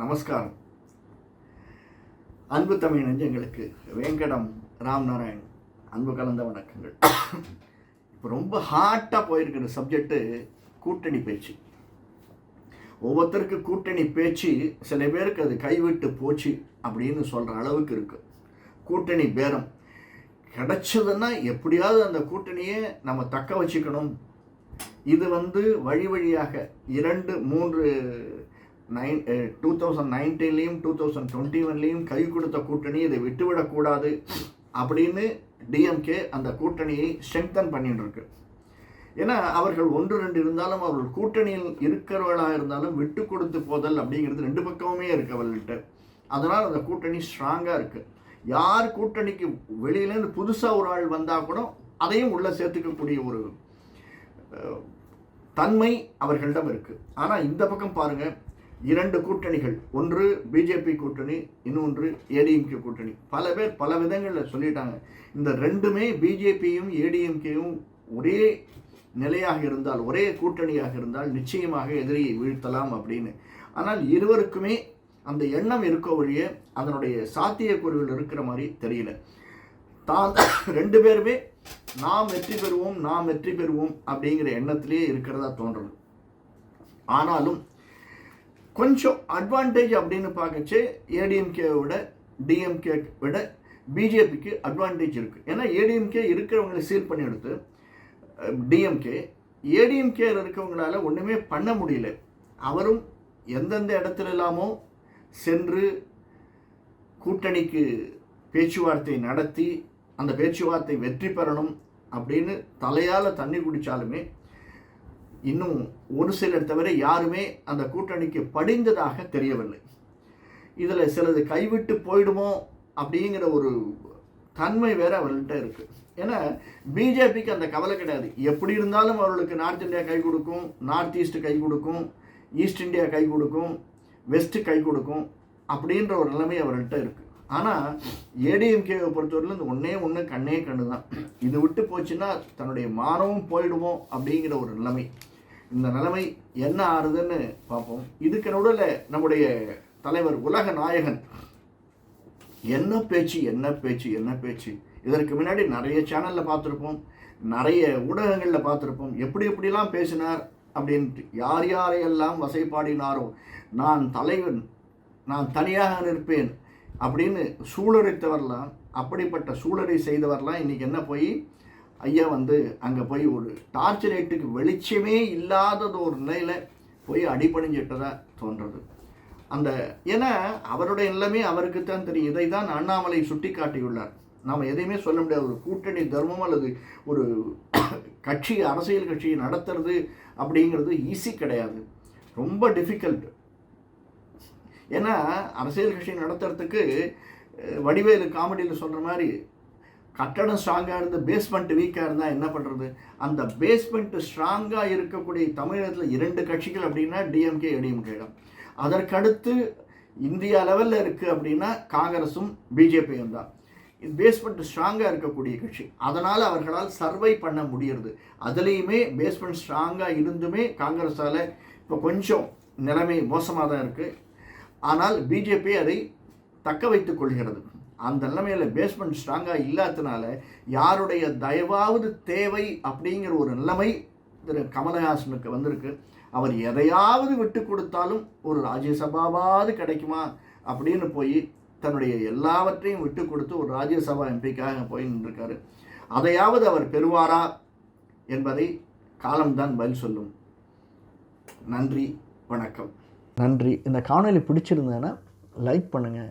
நமஸ்காரம். அன்பு தமிழ் நெஞ்சங்களுக்கு வேங்கடம் ராம் நாராயண் அன்பு கலந்த வணக்கங்கள். இப்போ ரொம்ப ஹாட்டாக போயிருக்கிற சப்ஜெக்ட்டு கூட்டணி பேச்சு. ஒவ்வொருத்தருக்கு கூட்டணி பேச்சு சில பேருக்கு அது கைவிட்டு போச்சு அப்படின்னு சொல்கிற அளவுக்கு இருக்குது கூட்டணி பேரம். கிடச்சதுன்னா எப்படியாவது அந்த கூட்டணியை நம்ம தக்க வச்சுக்கணும். இது வந்து வழி வழியாக இரண்டு மூன்று நைன் டூ தௌசண்ட் நைன்டீன்லேயும் டூ தௌசண்ட் டுவெண்ட்டி ஒன்லேயும் கை கொடுத்த கூட்டணி இதை விட்டுவிடக்கூடாது அப்படின்னு டிஎம்கே அந்த கூட்டணியை ஸ்ட்ரெங்தன் பண்ணிட்டு இருக்கு ஏன்னா அவர்கள் ஒன்று ரெண்டு இருந்தாலும் அவர்கள் கூட்டணியில் இருக்கிறவர்களாக இருந்தாலும் விட்டு கொடுத்து போதல் அப்படிங்கிறது ரெண்டு பக்கமுமே இருக்கு அவர்கள்ட்ட. அதனால் அந்த கூட்டணி ஸ்ட்ராங்காக இருக்குது யார் கூட்டணிக்கு வெளியிலேருந்து புதுசாக ஒரு ஆள் வந்தால் கூட அதையும் உள்ளே சேர்த்துக்கக்கூடிய ஒரு தன்மை அவர்களிடம் இருக்குது ஆனால் இந்த பக்கம் பாருங்கள் இரண்டு கூட்டணிகள். ஒன்று பிஜேபி கூட்டணி இன்னொன்று ஏடிஎம்கே கூட்டணி. பல பேர் பல விதங்களில் சொல்லிட்டாங்க. இந்த ரெண்டுமே பிஜேபியும் ஏடிஎம்கேயும் ஒரே நிலையாக இருந்தால் ஒரே கூட்டணியாக இருந்தால் நிச்சயமாக எதிரியை வீழ்த்தலாம் அப்படின்னு. ஆனால் இருவருக்குமே அந்த எண்ணம் இருக்க வழியே அதனுடைய சாத்தியக்கூறுகள் இருக்கிற மாதிரி தெரியல. தான் ரெண்டு பேருமே நாம் வெற்றி பெறுவோம் நாம் வெற்றி பெறுவோம் அப்படிங்கிற எண்ணத்திலே இருக்கிறதா தோன்றணும் ஆனாலும் கொஞ்சம் அட்வான்டேஜ் அப்படின்னு பார்க்கச்சு ஏடிஎம்கே விட டிஎம்கே விட பிஜேபிக்கு அட்வான்டேஜ் இருக்குது ஏன்னா ஏடிஎம்கே இருக்கிறவங்களை சீல் பண்ணி எடுத்து டிஎம்கே ஏடிஎம்கே இருக்கிறவங்களால ஒன்றுமே பண்ண முடியல. அவரும் எந்தெந்த இடத்துல இல்லாமோ சென்று கூட்டணிக்கு பேச்சுவார்த்தை நடத்தி அந்த பேச்சுவார்த்தை வெற்றி பெறணும் அப்படின்னு தலையால் தண்ணி குடித்தாலுமே இன்னும் ஒரு சிலர் தவிர யாருமே அந்த கூட்டணிக்கு படிந்ததாக தெரியவில்லை. இதில் சிலது கைவிட்டு போயிடுமோ அப்படிங்கிற ஒரு தன்மை வேற அவர்கள்ட்ட இருக்குது ஏன்னா பிஜேபிக்கு அந்த கவலை கிடையாது. எப்படி இருந்தாலும் அவர்களுக்கு நார்த் இந்தியா கை கொடுக்கும் நார்த் ஈஸ்ட் கை கொடுக்கும் ஈஸ்ட் இந்தியா கை கொடுக்கும் வெஸ்ட்டு கை கொடுக்கும் அப்படின்ற ஒரு நிலைமை அவர்கள்ட்ட இருக்குது ஆனால் ஏடிஎம்கேவை பொறுத்தவரையில் இந்த ஒன்றே ஒன்று கண்ணே கண்ணு தான் இது விட்டு போச்சுன்னா தன்னுடைய மானமும் போயிடுவோம் அப்படிங்கிற ஒரு நிலைமை. இந்த நிலைமை என்ன ஆறுதுன்னு பார்ப்போம். இதுக்கு நடுவில் நம்முடைய தலைவர் உலக நாயகன். என்ன பேச்சு என்ன பேச்சு என்ன பேச்சு? இதற்கு முன்னாடி நிறைய சேனலில் பார்த்துருப்போம். நிறைய ஊடகங்களில் பார்த்துருப்போம். எப்படி எப்படிலாம் பேசினார் அப்படின்ட்டு யார் யாரையெல்லாம் வசைப்பாடினாரோ நான் தலைவன் நான் தனியாக நிற்பேன் அப்படின்னு சூழறித்தவர்லாம் அப்படிப்பட்ட சூழலை செய்தவர்லாம் இன்றைக்கி என்ன போய் ஐயா வந்து அங்கே போய் ஒரு டார்ச் லைட்டுக்கு வெளிச்சமே இல்லாதது ஒரு நிலையில் போய் அடிபணிஞ்சிட்டதா தோன்றது. அந்த ஏன்னா அவருடைய எல்லாமே அவருக்கு தான் தெரியும். இதை தான் அண்ணாமலை சுட்டி காட்டியுள்ளார் நாம் எதையுமே சொல்ல முடியாது. ஒரு கூட்டணி தர்மம் அல்லது ஒரு கட்சி அரசியல் கட்சியை நடத்துறது அப்படிங்கிறது ஈஸி கிடையாது. ரொம்ப டிஃபிகல்ட் ஏன்னா அரசியல் கட்சி நடத்துறதுக்கு வடிவேலு காமெடியில் சொல்கிற மாதிரி கட்டடம் ஸ்ட்ராங்காக இருந்து பேஸ்மெண்ட் வீக்காக இருந்தால் என்ன பண்ணுறது அந்த பேஸ்மெண்ட் ஸ்ட்ராங்காக இருக்கக்கூடிய தமிழகத்தில் இரண்டு கட்சிகள் அப்படின்னா டிஎம்கே ஏடிஎம்கே இடம் அதற்கடுத்து இந்தியா லெவலில் இருக்குது அப்படின்னா காங்கிரஸும் பிஜேபியும் தான். பேஸ்மெண்ட் ஸ்ட்ராங்காக இருக்கக்கூடிய கட்சி. அதனால் அவர்களால் சர்வை பண்ண முடியறது. அதுலேயுமே பேஸ்மெண்ட் ஸ்ட்ராங்காக இருந்துமே காங்கிரஸால் இப்போ கொஞ்சம் நிலைமை மோசமாக தான் இருக்குது ஆனால் பிஜேபி அதை தக்க வைத்துக் கொள்கிறது. அந்த நிலைமையில் பேஸ்மெண்ட் ஸ்ட்ராங்காக இல்லாததுனால யாருடைய தயவாவது தேவை அப்படிங்கிற ஒரு நிலைமை திரு கமலஹாசனுக்கு வந்திருக்கு. அவர் எதையாவது விட்டு கொடுத்தாலும் ஒரு ராஜ்யசபாவாவது கிடைக்குமா அப்படின்னு போய் தன்னுடைய எல்லாவற்றையும் விட்டு கொடுத்து ஒரு ராஜ்யசபா எம்பிக்காக போய் நின்றுருக்காரு. அதையாவது அவர் பெறுவாரா என்பதை காலம்தான் பதில் சொல்லும். நன்றி வணக்கம். நன்றி. இந்த காணொலி பிடிச்சிருந்தேன்னா லைக் பண்ணுங்கள்